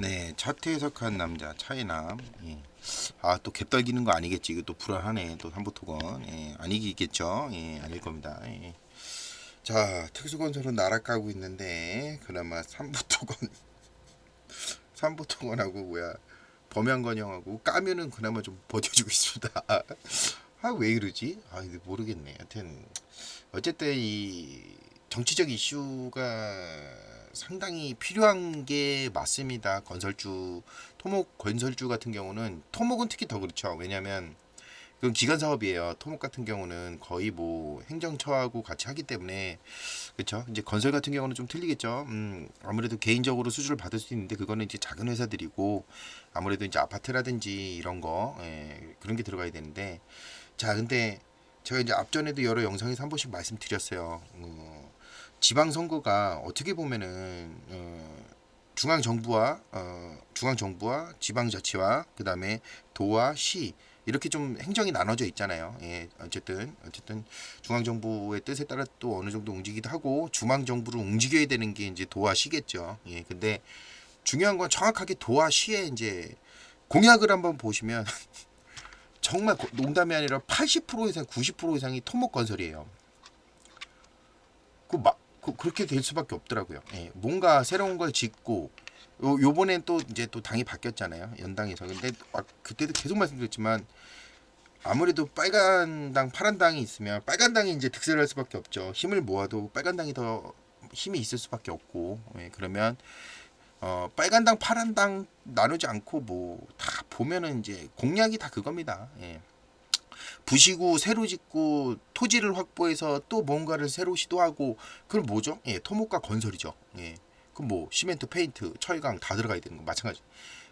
네, 차트 해석한 남자 차이남. 예. 아, 또 갭떨기는 거 아니겠지? 이거 또 불안하네. 또 삼보토건. 예, 아니겠죠? 예, 아닐 겁니다. 예. 자, 특수건설은 날아가고 있는데 그나마 삼보토건 삼보토건하고 뭐야 범양건영하고 까면은 그나마 좀 버텨주고 있습니다. 아, 왜 이러지? 아, 모르겠네. 하여튼 어쨌든 이 정치적 이슈가 상당히 필요한 게 맞습니다. 건설주 토목 건설주 같은 경우는 토목은 특히 더 그렇죠. 왜냐하면 그건 기간 사업이에요. 토목 같은 경우는 거의 뭐 행정처하고 같이 하기 때문에 그렇죠. 이제 건설 같은 경우는 좀 틀리겠죠. 음, 아무래도 개인적으로 수주를 받을 수 있는데 그거는 이제 작은 회사들이고 아무래도 이제 아파트라든지 이런 거 예, 그런 게 들어가야 되는데 자 근데 제가 이제 앞전에도 여러 영상에서 한 번씩 말씀드렸어요. 어, 지방 선거가 어떻게 보면은 어, 중앙 정부와 어, 중앙 정부와 지방 자치와 그다음에 도와 시 이렇게 좀 행정이 나눠져 있잖아요. 예, 어쨌든 어쨌든 중앙 정부의 뜻에 따라 또 어느 정도 움직이기도 하고 중앙 정부를 움직여야 되는 게 이제 도와 시겠죠. 예, 근데 중요한 건 정확하게 도와 시의 이제 공약을 한번 보시면 정말 고- 농담이 아니라 80% 이상 90% 이상이 토목 건설이에요. 그, 마, 그 그렇게 될 수밖에 없더라고요. 예, 뭔가 새로운 걸 짓고 요 요번엔 또 이제 또 당이 바뀌었잖아요. 연당에서. 근데 아, 그때도 계속 말씀드렸지만 아무래도 빨간 당, 파란 당이 있으면 빨간 당이 이제 득세를 할 수밖에 없죠. 힘을 모아도 빨간 당이 더 힘이 있을 수밖에 없고 예, 그러면 어, 빨간 당, 파란 당 나누지 않고 뭐 다 보면은 이제 공약이 다 그겁니다. 예. 부시고 새로 짓고 토지를 확보해서 또 뭔가를 새로 시도하고 그럼 뭐죠? 예, 토목과 건설이죠. 예. 그럼 뭐 시멘트, 페인트, 철강 다 들어가야 되는 거 마찬가지.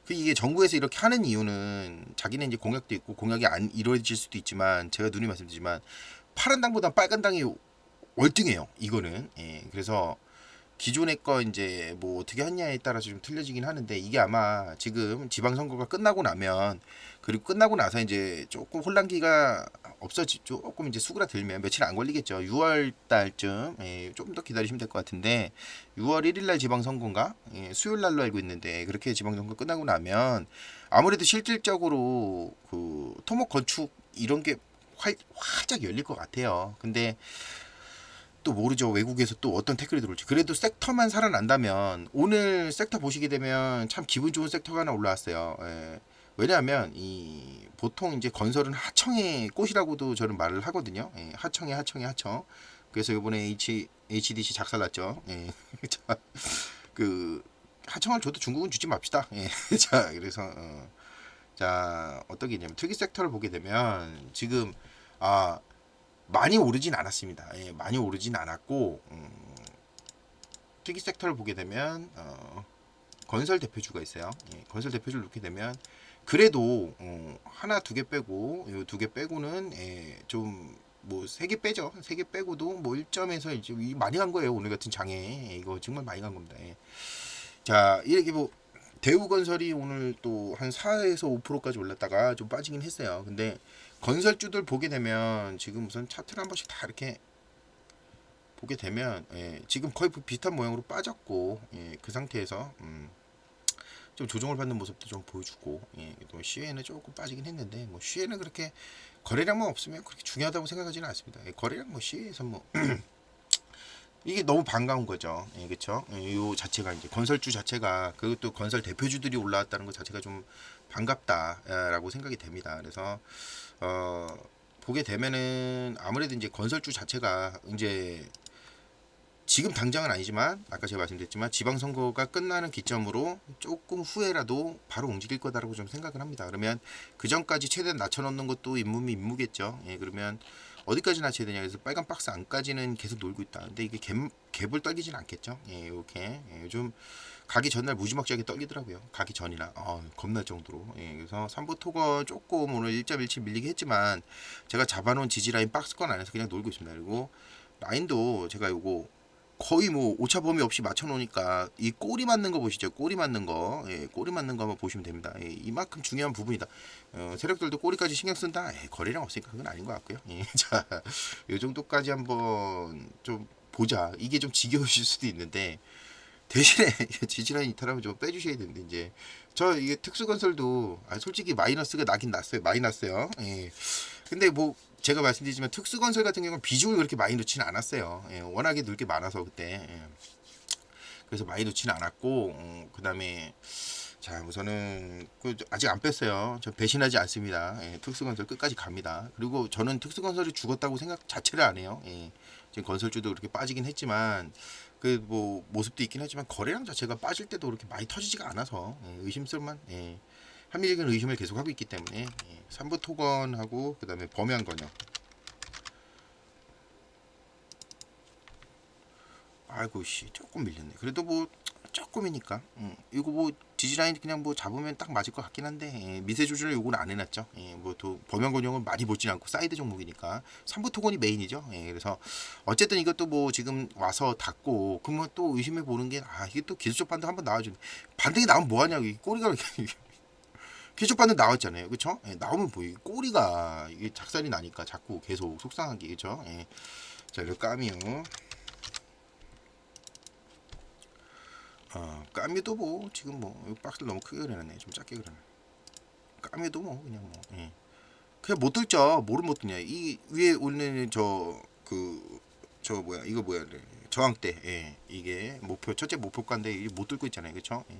그 이게 정부에서 이렇게 하는 이유는 자기는 이제 공약도 있고 공약이 안 이루어질 수도 있지만 제가 눈이 말씀드리지만 파란 당보다 빨간 당이 월등해요. 이거는 예. 그래서 기존의 거 이제 뭐 어떻게 했냐에 따라서 좀 틀려지긴 하는데 이게 아마 지금 지방선거가 끝나고 나면 그리고 끝나고 나서 이제 조금 혼란기가 없어지 조금 이제 수그라들면 며칠 안 걸리겠죠. 6월 달쯤 예, 좀더 기다리시면 될 것 같은데 6월 1일 날 지방선거인가 예, 수요일 날로 알고 있는데 그렇게 지방선거 끝나고 나면 아무래도 실질적으로 그 토목 건축 이런 게 활, 활짝 열릴 것 같아요. 근데 또 모르죠. 외국에서 또 어떤 태클이 들어올지. 그래도 섹터만 살아난다면 오늘 섹터 보시게 되면 참 기분 좋은 섹터가 하나 올라왔어요. 예. 왜냐하면 이 보통 이제 건설은 하청의 꽃이라고도 저는 말을 하거든요. 예. 하청의 하청의 하청. 그래서 이번에 H HDC 작살났죠. 예. 자, 그 하청을 줘도 중국은 주지 맙시다. 예. 자, 그래서 어. 자 어떤 게 있냐면 특이 섹터를 보게 되면 지금 아 많이 오르진 않았습니다. 예, 많이 오르진 않았고 음, 특이 섹터를 보게 되면 어, 건설 대표주가 있어요. 예, 건설 대표주를 놓게 되면 그래도 어, 하나 두 개 빼고 요 두 개 빼고는 예, 좀뭐 세 개 빼죠. 세 개 빼고도 뭐 1점에서 이제 이 많이 간 거예요. 오늘 같은 장에 예, 이거 정말 많이 간 겁니다. 예. 자 이렇게 뭐 대우건설이 오늘 또 한 4에서 5%까지 올랐다가 좀 빠지긴 했어요. 근데 건설주들 보게 되면 지금 우선 차트를 한 번씩 다 이렇게 보게 되면 예, 지금 거의 비슷한 모양으로 빠졌고 예, 그 상태에서 음, 좀 조정을 받는 모습도 좀 보여주고 예, 또 시에는 조금 빠지긴 했는데 뭐 시에는 그렇게 거래량만 없으면 그렇게 중요하다고 생각하지는 않습니다. 예, 거래량 뭐 시에서 뭐 이게 너무 반가운 거죠. 예, 그렇죠? 예, 요 자체가 이제 건설주 자체가 그것도 건설 대표주들이 올라왔다는 것 자체가 좀 반갑다라고 생각이 됩니다. 그래서 어, 보게 되면은 아무래도 이제 건설주 자체가 이제 지금 당장은 아니지만 아까 제가 말씀드렸지만 지방선거가 끝나는 기점으로 조금 후에라도 바로 움직일 거다라고 좀 생각을 합니다. 그러면 그 전까지 최대한 낮춰놓는 것도 임무미 임무겠죠. 예, 그러면 어디까지 낮춰야 되냐 그래서 빨간 박스 안까지는 계속 놀고 있다. 근데 이게 갭, 갭을 떨기진 않겠죠. 예, 이렇게 예, 요즘 가기 전날 무지막지하게 떨리더라고요. 가기 전이나 어, 겁날 정도로. 예, 그래서 삼보토건 조금 오늘 1.17 밀리게 했지만 제가 잡아놓은 지지라인 박스권 안에서 그냥 놀고 있습니다. 그리고 라인도 제가 요거 거의 뭐 오차 범위 없이 맞춰놓으니까 이 꼬리 맞는 거 보시죠. 꼬리 맞는 거, 예, 꼬리 맞는 거 한번 보시면 됩니다. 예, 이만큼 중요한 부분이다. 어, 세력들도 꼬리까지 신경 쓴다. 예, 거래량 없으니까 그건 아닌 것 같고요. 예, 자, 요 정도까지 한번 좀 보자. 이게 좀 지겨우실 수도 있는데 대신에 지지라인 이탈하면 좀 빼주셔야 되는데 이제 저 이게 특수건설도 아, 솔직히 마이너스가 나긴 났어요 마이너스요. 예. 근데 뭐 제가 말씀드리지만 특수건설 같은 경우는 비중을 그렇게 많이 넣지는 않았어요. 예. 워낙에 넣을 게 많아서 그때. 예. 그래서 많이 넣지는 않았고 어, 그다음에 자 우선은 그 아직 안 뺐어요. 저 배신하지 않습니다. 예, 특수건설 끝까지 갑니다. 그리고 저는 특수건설이 죽었다고 생각 자체를 안 해요. 예, 지금 건설주도 그렇게 빠지긴 했지만 그 뭐 모습도 있긴 하지만 거래량 자체가 빠질 때도 그렇게 많이 터지지가 않아서 예, 의심스러만 예, 합리적인 의심을 계속 하고 있기 때문에 예, 삼부 토건하고 그 다음에 범위한 건요. 아이고 씨 조금 밀렸네. 그래도 뭐 조금이니까. 음, 이거 뭐 디지라인 그냥 뭐 잡으면 딱 맞을 것 같긴 한데 예, 미세 조절을 요거는 안 해놨죠. 예, 뭐또 범용건용은 많이 보진 않고 사이드 종목이니까 삼부 토건이 메인이죠. 예, 그래서 어쨌든 이것도 뭐 지금 와서 닫고 그러면 또 의심해 보는 게 아 이게 또 기술적 반등 한번 나와주네. 반등이 나오면 뭐 하냐고 이 꼬리가 반등 나왔잖아요. 그쵸? 예, 나오면 뭐이 꼬리가 이게 작살이 나니까 자꾸 계속 속상하게 그쵸? 예. 자 이렇게 까미요. 어, 까미도 뭐 지금 뭐 박스를 너무 크게 그려놨네 좀 작게 그려놨네 까미도 뭐 그냥 뭐 예. 그냥 못 들죠 뭐를 못 드냐 이 위에 올리는 저 그 저 뭐야 이거 뭐야 그래. 저항대 예. 이게 목표 첫째 목표가인데 이게 못 들고 있잖아요 그쵸 예.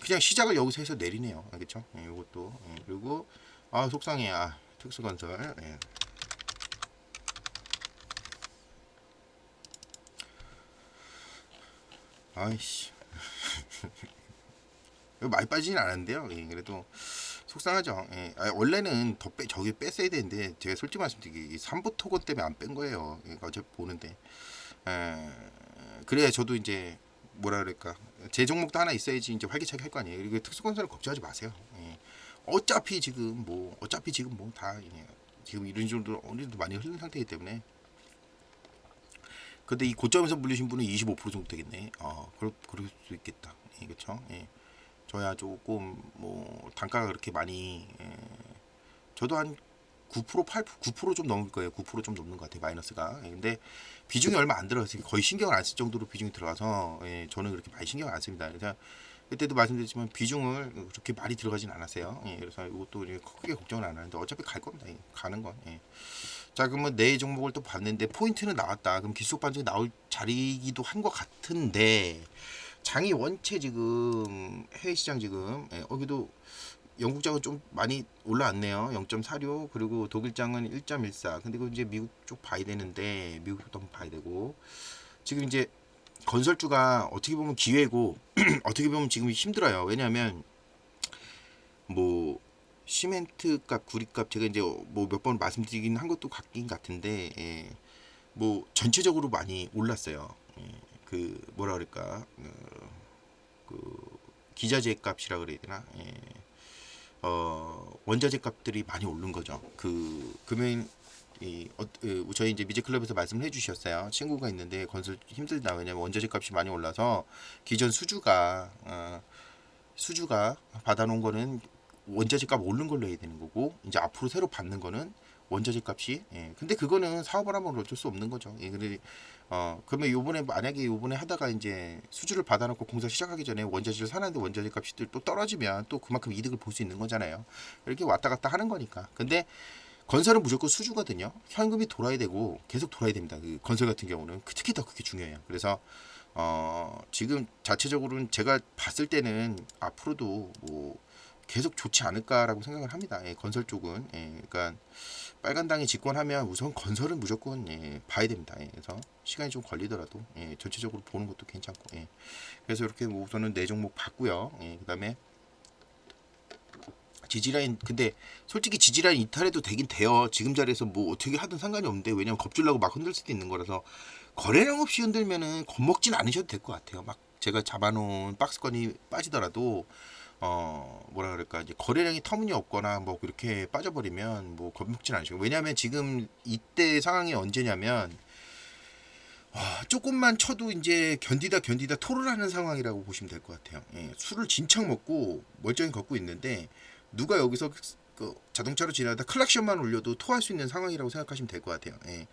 그냥 시작을 여기서 해서 내리네요 그쵸 예, 이것도 예. 그리고 아 속상해 아 특수건설 예. 아이씨 많이 빠지진 않았는데요. 예, 그래도 속상하죠. 예, 아, 원래는 더 빼, 저기 뺐어야 되는데 제가 솔직히 말씀드리기 이 삼부 토건 때문에 안 뺀 거예요. 예, 어제 보는데 에, 그래야 저도 이제 뭐라 그럴까 제 종목도 하나 있어야지 이제 활기차게 할 거 아니에요. 그리고 특수건설은 걱정하지 마세요. 예. 어차피 지금 뭐 어차피 지금 뭐 다 지금 이런 정도 어느 정도 많이 흐른 상태이기 때문에 근데 이 고점에서 물리신 분은 25% 정도 되겠네. 어, 그럴, 그럴 수 있겠다. 예, 그쵸? 예. 저야 조금, 뭐, 단가가 그렇게 많이, 예. 저도 한 9%, 8%, 9%좀 넘을 거예요. 9%좀 넘는 것 같아요. 마이너스가. 예, 근데 비중이 얼마 안 들어가서 거의 신경을 안 쓸 정도로 비중이 들어가서, 예, 저는 그렇게 많이 신경 안 씁니다. 그래서 그때도 말씀드렸지만 비중을 그렇게 많이 들어가진 않았어요. 예, 그래서 이것도 크게 걱정을 안 하는데 어차피 갈 겁니다. 예, 가는 건. 예. 자 그러면 네 종목을 또 봤는데 포인트는 나왔다. 그럼 기술 반등이 나올 자리이기도 한 것 같은데 장이 원체 지금 해외 시장 지금 예, 여기도 영국 장은 좀 많이 올라왔네요. 0.46 그리고 독일 장은 1.14. 근데 그 이제 미국 쪽 봐야 되는데 미국도 한번 봐야 되고 지금 이제 건설주가 어떻게 보면 기회고 어떻게 보면 지금 힘들어요. 왜냐하면 뭐 시멘트 값, 구리 값 제가 이제 뭐 몇 번 말씀드리긴 한 것도 같긴 같은데 예, 뭐 전체적으로 많이 올랐어요. 예, 그 뭐라 그럴까 어, 그 기자재 값이라 그래야 되나 예, 어, 원자재 값들이 많이 오른 거죠. 그 그러면 이 어, 그, 저희 이제 미제 클럽에서 말씀을 해주셨어요. 친구가 있는데 건설 힘들다 왜냐면 원자재 값이 많이 올라서 기존 수주가 어, 수주가 받아놓은 거는 원자재 값 오른 걸로 해야 되는 거고 이제 앞으로 새로 받는 거는 원자재 값이 예. 근데 그거는 사업을 하면 어쩔 수 없는 거죠. 예. 근데 어 그러면 요번에 만약에 요번에 하다가 이제 수주를 받아놓고 공사 시작하기 전에 원자재를 사는데 원자재 값이 또 떨어지면 또 그만큼 이득을 볼 수 있는 거잖아요. 이렇게 왔다 갔다 하는 거니까. 근데 건설은 무조건 수주거든요. 현금이 돌아야 되고 계속 돌아야 됩니다. 그 건설 같은 경우는 그 특히 더 그게 중요해요. 그래서 어 지금 자체적으로는 제가 봤을 때는 앞으로도 뭐 계속 좋지 않을까라고 생각을 합니다. 예, 건설 쪽은 예, 그러니까 빨간 당이 집권하면 우선 건설은 무조건 예, 봐야 됩니다. 예, 그래서 시간이 좀 걸리더라도 예, 전체적으로 보는 것도 괜찮고 예. 그래서 이렇게 뭐 우선은 네 종목 봤고요. 예, 그다음에 지지라인 근데 솔직히 지지라인 이탈해도 되긴 돼요. 지금 자리에서 뭐 어떻게 하든 상관이 없는데 왜냐면 겁줄라고 막 흔들 수도 있는 거라서 거래량 없이 흔들면은 겁먹진 않으셔도 될 것 같아요. 막 제가 잡아놓은 박스권이 빠지더라도 어 뭐라 그럴까 이제 거래량이 터무니없거나 뭐 그렇게 빠져버리면 뭐 겁먹진 않으시고 왜냐하면 지금 이때 상황이 언제냐면 와, 조금만 쳐도 이제 견디다 견디다 토를 하는 상황이라고 보시면 될 것 같아요. 예, 술을 진창 먹고 멀쩡히 걷고 있는데 누가 여기서 그 자동차로 지나다 클락션만 울려도 토할 수 있는 상황이라고 생각하시면 될 것 같아요. 예.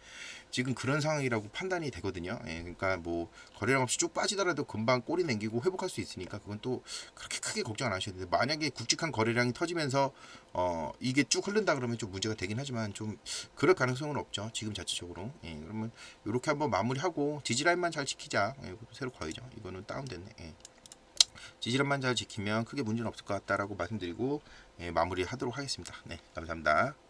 지금 그런 상황이라고 판단이 되거든요. 예. 그러니까 뭐 거래량 없이 쭉 빠지더라도 금방 꼬리 남기고 회복할 수 있으니까 그건 또 그렇게 크게 걱정 안 하셔도 돼요. 만약에 굵직한 거래량이 터지면서 어 이게 쭉 흐른다 그러면 좀 문제가 되긴 하지만 좀 그럴 가능성은 없죠. 지금 자체적으로. 예. 그러면 이렇게 한번 마무리하고 지지라인만 잘 지키자. 예. 새로 거이죠. 이거는 다운됐네. 예. 지지란만 잘 지키면 크게 문제는 없을 것 같다라고 말씀드리고 예, 마무리하도록 하겠습니다. 네, 감사합니다.